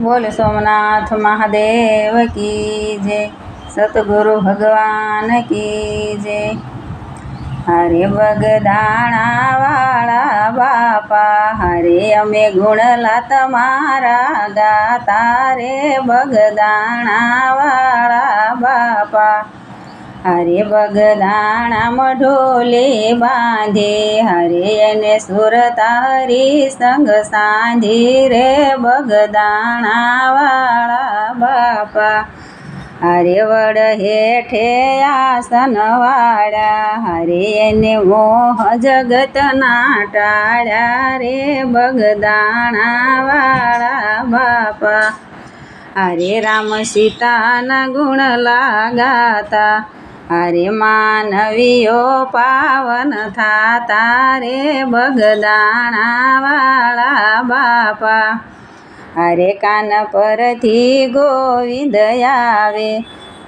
બોલ સોમનાથ મહાદેવ કી જય, સતગુરુ ભગવાન કી જય. હરે વાળા બાપા, હરે અમે ગુણલા તમારા ગાતા રે બગદાણા વાળા બાપા. હરે બગદાણા મઢોલે બાંધે, હરે એને સુરતા હરી સંગ સાંધે રે બગદાણા વાળા બાપા. હરે વડ હેઠે આસન વાળા હરે એને મોહ જગતના ટાળ્યા રે બગદાણા વાળા બાપા. હરે રામ સીતાના ગુણ લાગાતા હરે માનવીઓ પાવન થાતા રે બગદાણા વાળા બાપા. હરે કાન પરથી ગોવિંદ આવે.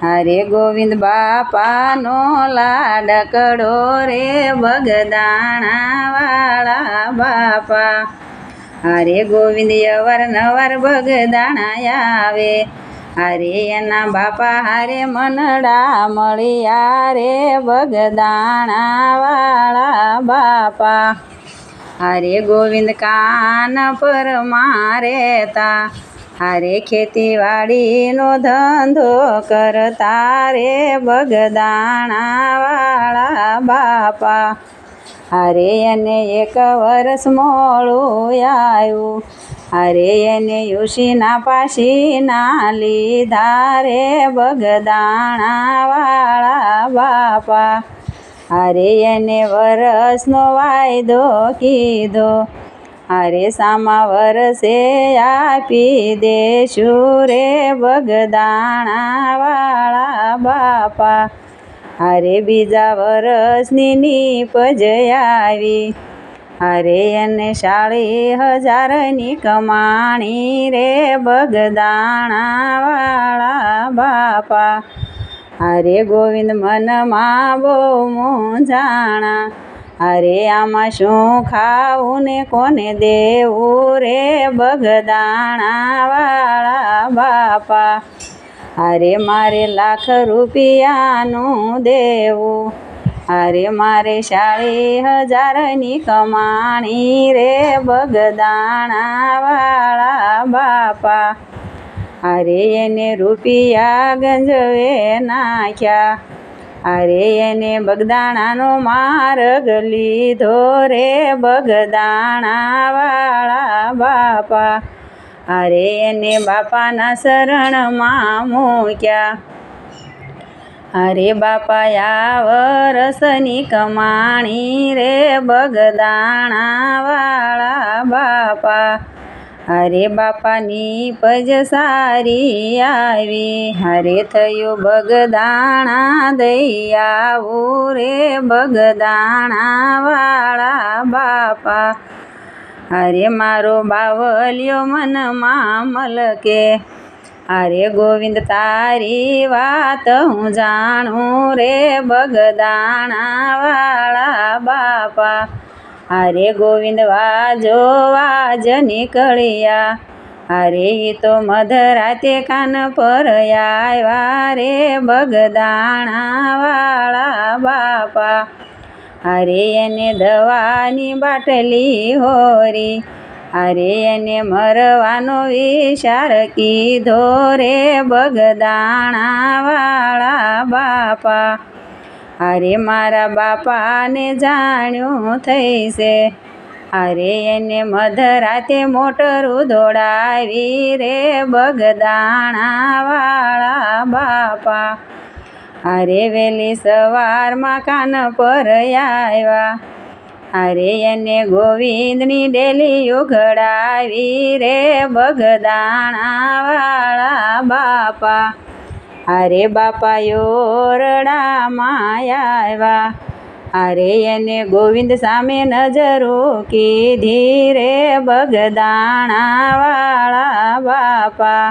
હરે ગોવિંદ બાપાનો લાડકડો રે બગદાણા વાળા બાપા. હરે ગોવિંદ અવારનવાર બગદાણા આવે. હરે એના બાપા હારે મનડા મળ્યા રે બગદાણા વાળા બાપા. હરે ગોવિંદ કાન પર મારે તા હરે ખેતીવાડીનો ધંધો કરતા રે બગદાણા વાળા બાપા. હરે એને એક વર્ષ મોડું આવ્યું હરે એને યુષીના પાસીના લીધા રે બગદાણા વાળા બાપા. હરે એને વરસનો વાયદો કીધો. હરે સામા વરસે આપી દેશું રે બગદાણા વાળા બાપા. હરે બીજા વરસની નીપ આવી હારે એને સાડી હજારની કમાણી રે બગદાણાવાળા બાપા. હારે ગોવિંદ મનમાં બહુ મોજાણા અરે આમાં શું ખાવું ને કોને દેવું રે બગદાણાવાળા બાપા. હરે મારે લાખ રૂપિયાનું દેવું. અરે મારે સાડી હજારની કમાણી રે બગદાણાવાળા બાપા. અરે એને રૂપિયા ગંજવે નાખ્યા. અરે એને બગદાણાનો માર્ગ લીધો રે બગદાણાવાળા બાપા. અરે એને બાપાના શરણમાં મૂક્યા. અરે બાપા વરસની કમાણી રે બગદાણા વાળા બાપા. અરે બાપાની પજ સારી આવી, હરે થયું બગદાણા દૈયાવું રે બગદાણા વાળા બાપા. હરે મારો બાવલિયો મનમાં મલકે. અરે ગોવિંદ, તારી વાત હું જાણું રે બગદાણા વાળા બાપા. અરે ગોવિંદ, વાજો, વાજ નીકળ્યા. અરે તો મધરાતે કાન પર આવ્યા રે બગદાણા વાળા બાપા. અરે એને દવાની બાટલી હોરી. અરે એને મરવાનો વિચાર કીધો રે બગદાણાવાળા બાપા. અરે મારા બાપાને જાણ્યું થઈ છે અરે એને મધરાતે મોટરું દોડાવી રે બગદાણાવાળા બાપા. અરે વહેલી સવારમાં કાન પર આવ્યા અરે એને ગોવિંદની ડેલી ઉઘડાવી રે બગદાણા વાળા બાપા. અરે બાપા યોરડામાં આવ્યા અરે એને ગોવિંદ સામે નજરો કીધી રે બગદાણા વાળા બાપા.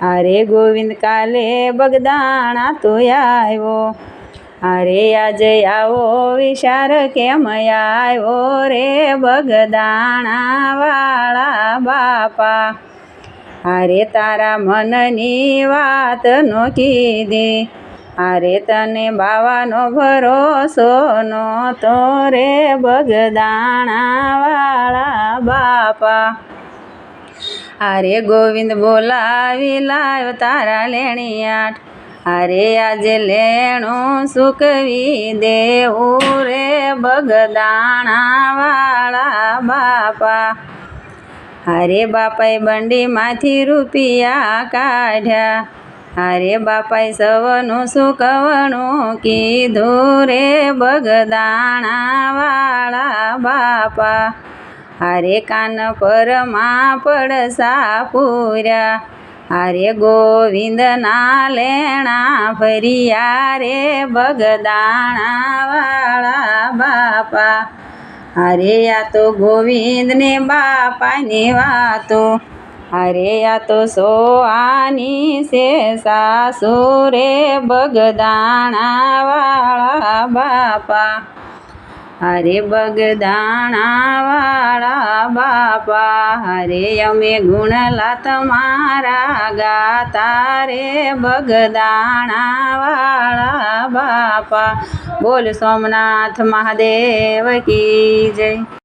અરે ગોવિંદ કાલે બગદાણા તો આવ્યો. અરે આજે આવો વિચાર કેમ આવ્યો રે બગદાણા વાળા બાપા. અરે તારા મનની વાત નો કીધી અરે તને બાવાનો ભરોસો નો તો રે બગદાણાવાળા બાપા. અરે ગોવિંદ બોલાવી લાવ તારા લેણી આઠ. અરે આજે લેણું સુકવી દેવું રે બગદાણાવાળા બાપા. અરે બાપાએ બંડીમાંથી રૂપિયા કાઢ્યા. અરે બાપાએ સવનું સુકવણું કીધું રે બગદાણાવાળા બાપા. અરે કાન પરમાં પડસા પૂર્યા અરે ગોવિંદના લેણા ફરિયા રે બગદાણાવાળા બાપા. હારે આ તો ગોવિંદને બાપાની વાતો, હારે આ તો સોહાની છે સાસુ રે બગદાણાવાળા બાપા. અરે બગદાણાવાળા બાપા, હરે અમે ગુણલા તમારા ગાતા રે બગદાણાવાળા બાપા. બોલ સોમનાથ મહાદેવ કી જય.